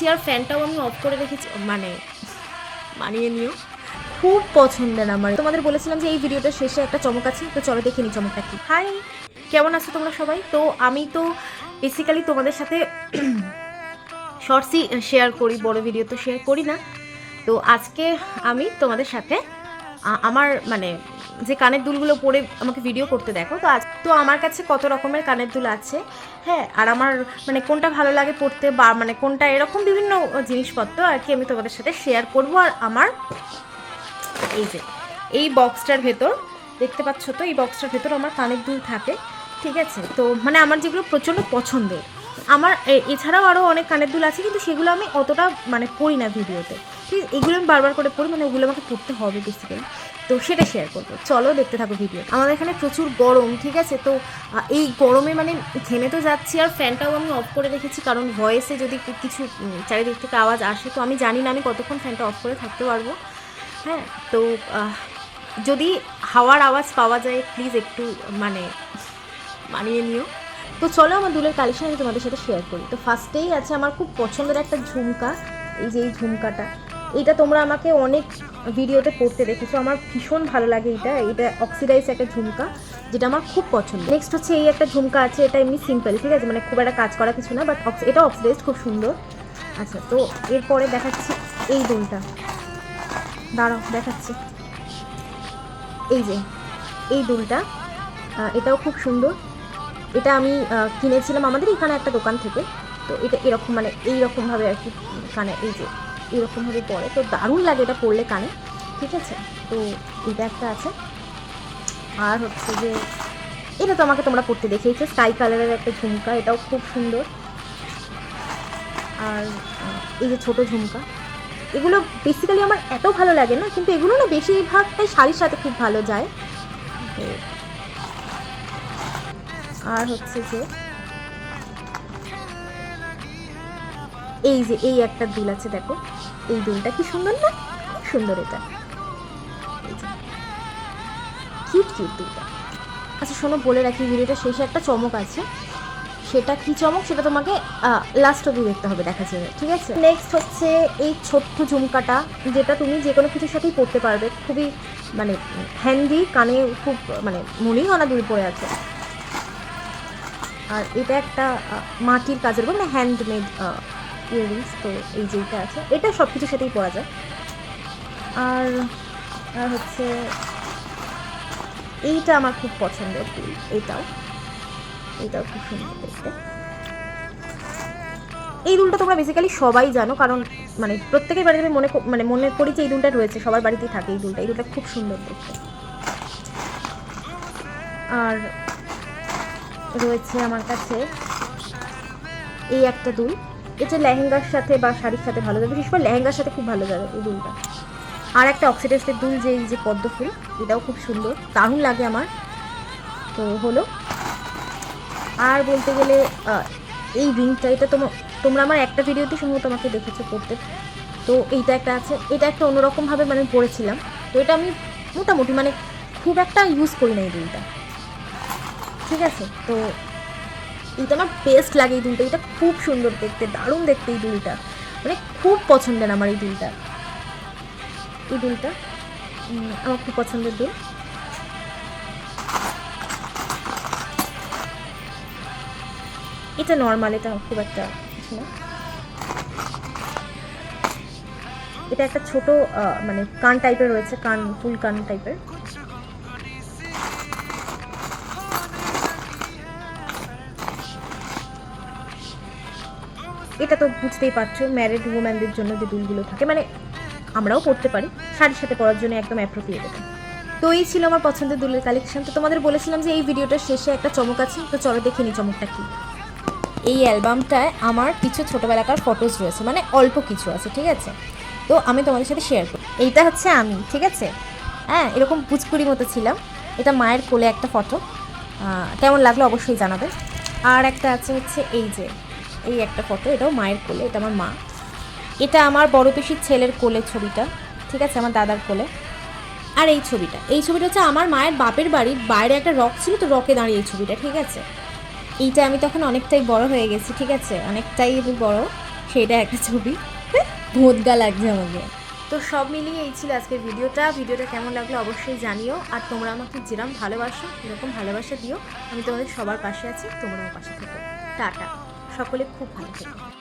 যাচ্ছি আর ফ্যানটাও আমি অফ করে রেখেছি। মানে মানিয়ে নিও। খুব পছন্দের আমার। তোমাদের বলেছিলাম যে এই ভিডিওটা শেষে একটা চমক আছে, তো চলো দেখে নি চমকটা কি। হাই কেমন আছো তোমরা সবাই? তো আমি তো বেসিক্যালি তোমাদের সাথে শর্টসই শেয়ার করি, বড় ভিডিও তো শেয়ার করি না। তো আজকে আমি তোমাদের সাথে আমার মানে যে কানের দুলগুলো পরে আমাকে ভিডিও করতে দেখো, তো আজ তো আমার কাছে কত রকমের কানের দুল আছে। হ্যাঁ আর আমার মানে কোনটা ভালো লাগে পড়তে বা মানে কোনটা এরকম বিভিন্ন জিনিসপত্র আর কি আমি তোমাদের সাথে শেয়ার করব। আর আমার এই যে, এই বক্সটার ভেতর, দেখতে পাচ্ছ তো, এই বক্সটার ভেতর আমার কানের দুল থাকে, ঠিক আছে? তো মানে আমার যেগুলো প্রচণ্ড পছন্দের আমার এছাড়াও আরও অনেক কানের দুল আছে, কিন্তু সেগুলো আমি অতটা মানে পড়ি না ভিডিওতে। ঠিক? এগুলো আমি বারবার করে পড়ি মানে ওগুলো আমাকে পড়তে হবে বেসিক্যালি তো সেটা শেয়ার করব। চলো দেখতে থাকো ভিডিও আমাদের এখানে প্রচুর গরম, ঠিক আছে? তো এই গরমে মানে ঘেমে তো যাচ্ছি আর ফ্যানটাও আমি অফ করে রেখেছি, কারণ ভয়েসে যদি কিছু চারিদিক থেকে আওয়াজ আসে, তো আমি জানি না আমি কতক্ষণ ফ্যানটা অফ করে থাকতে পারব। হ্যাঁ তো যদি হাওয়ার আওয়াজ পাওয়া যায় প্লিজ একটু মানে মানিয়ে নিও। তো চলো আমার দুলের কালেকশন আমি তোমাদের সাথে শেয়ার করি। তো ফার্স্টেই আছে আমার খুব পছন্দের একটা ঝুমকা। এই যে এই ঝুমকাটা এইটা তোমরা আমাকে অনেক ভিডিওতে পড়তে দেখেছ। আমার ভীষণ ভালো লাগে এটা। এটা অক্সিডাইজ একটা ঝুমকা, যেটা আমার খুব পছন্দ। নেক্সট হচ্ছে এই একটা ঝুমকা আছে, এটা এমনি সিম্পল ঠিক আছে? মানে খুব একটা কাজ করা কিছু না বাট এটা অক্সিডাইজ খুব সুন্দর। আচ্ছা তো এরপরে দেখাচ্ছি এই দুলটা। দাঁড়াও, দেখাচ্ছি। এই যে, এই দুলটা এটাও খুব সুন্দর। এটা আমি কিনেছিলাম আমাদের এখানে একটা দোকান থেকে। তো এটা এরকম মানে এইরকমভাবে আর কি কানে এই যে। এরকমভাবে পরে তো দারুণ লাগে এটা পরলে কানে। ঠিক আছে? তো এটা একটা আছে। আর হচ্ছে যে, এটা তো আমাকে তোমরা পড়তে দেখেইছো স্কাই কালারের একটা ঝুমকা, এটাও খুব সুন্দর। আর, এই যে ছোট ঝুমকা, এগুলো বেসিক্যালি আমার এত ভালো লাগে না, কিন্তু এগুলো না বেশিরভাগটাই শাড়ির সাথে খুব ভালো যায়। আর হচ্ছে যে এই যে, এই একটা দুল আছে, দেখো। এই দুলটা কি সুন্দর না? খুব সুন্দর এটা। কিউট কিউট দুলটা। আচ্ছা শোনো, বলে রাখি, ভিডিওটা শেষে একটা চমক আছে। সেটা কি চমক? সেটা তোমাকে লাস্ট অবধি দেখতে হবে দেখা যাবে ঠিক আছে? নেক্সট হচ্ছে এই ছোট্ট ঝুমকাটা, যেটা তুমি যে কোনো কিছুর সাথেই পরতে পারবে। খুবই মানে হ্যান্ডি কানে খুব মানে মনেই হয় না দূরে পড়ে আছে। আর এটা একটা মাটির কাজের মানে হ্যান্ডমেড ইয়াররিংস তো এই যেটা আছে, এটা সব কিছুর সাথেই পরা যায়। আর আর হচ্ছে, এইটা আমার খুব পছন্দের এইটাও। এইটাও খুব সুন্দর দেখতে। এই দুলটা তোমরা বেসিক্যালি সবাই জানো, কারণ মানে প্রত্যেকের বাড়িতে আমি মনে মানে মনে করি যে এই দুলটা রয়েছে, সবার বাড়িতেই থাকে এই দুলটা। এই দুলটা খুব সুন্দর দেখতে। আর রয়েছে আমার কাছে এই একটা দুল। এটা লেহেঙ্গার সাথে বা শাড়ির সাথে ভালো যাবে, বিশেষ করে লেহেঙ্গার সাথে খুব ভালো যাবে এই দুলটা। আর একটা অক্সিডাইজের দুল যে, এই যে পদ্ম ফুল, এটাও খুব সুন্দর, দারুণ লাগে আমার। তো হলো। আর বলতে গেলে এই রিংটা, এটা তোমার তোমরা আমার একটা ভিডিওতে সম্ভবত আমাকে দেখেছ করতে তো এইটা একটা আছে, এটা একটা অন্যরকমভাবে মানে পড়েছিলাম। তো এটা আমি মোটামুটি মানে খুব একটা ইউজ করি না এই রিংটা ঠিক আছে? তো এইটা আমার বেস্ট লাগে এই দুলটা এটা খুব সুন্দর দেখতে, দারুণ দেখতে এই দুলটা মানে খুব পছন্দের আমার এই দুলটা এই দুলটা আমার খুব পছন্দের দুল এটা নর্মাল এটা খুব একটা এটা একটা ছোট মানে কান টাইপের রয়েছে, কান, ফুল কান টাইপের এটা তো বুঝতেই পারছ ম্যারিড উমেনদের জন্য যে দুলগুলো থাকে মানে আমরাও পড়তে পারি, শাড়ির সাথে পরার জন্য একদম অ্যাপ্রোপ্রিয়েট তো এই ছিল আমার পছন্দের দুলের কালেকশন তো তোমাদের বলেছিলাম যে এই ভিডিওটার শেষে একটা চমক আছে, তো চলো দেখে নি চমকটা কি। এই অ্যালবামটায় আমার কিছু ছোটোবেলাকার ফটোজ রয়েছে মানে অল্প কিছু আছে, ঠিক আছে? তো আমি তোমাদের সাথে শেয়ার করি। এইটা হচ্ছে আমি, ঠিক আছে? হ্যাঁ এরকম পুচকুড়ি মতো ছিলাম। এটা মায়ের কোলে একটা ফটো কেমন লাগল অবশ্যই জানাবে। আর একটা আছে হচ্ছে এই যে এই একটা ফটো, এটাও মায়ের কোলে, এটা আমার মা। এটা আমার বড় পিসির ছেলের কোলে ছবিটা, ঠিক আছে? আমার দাদার কোলে। আর এই ছবিটা এই ছবিটা হচ্ছে আমার মায়ের বাপের বাড়ির বাইরে একটা রক ছিল, তো রকে দাঁড়িয়ে এই ছবিটা, ঠিক আছে? এইটা আমি তখন অনেকটাই বড় হয়ে গেছি, ঠিক আছে? অনেকটাই আমি বড় সেটা একটা ছবি। ভোদগা লাগছে আমাকে। তো সব মিলিয়ে এই ছিল আজকের ভিডিওটা। ভিডিওটা কেমন লাগল অবশ্যই জানিও। আর তোমরা আমাকে যেরকম ভালোবাসো এরকম ভালোবাসা দিও। আমি তোমাদের সবার পাশে আছি, তোমরাও পাশে থেকো। টাটা। সকলে খুব ভালো থেকো।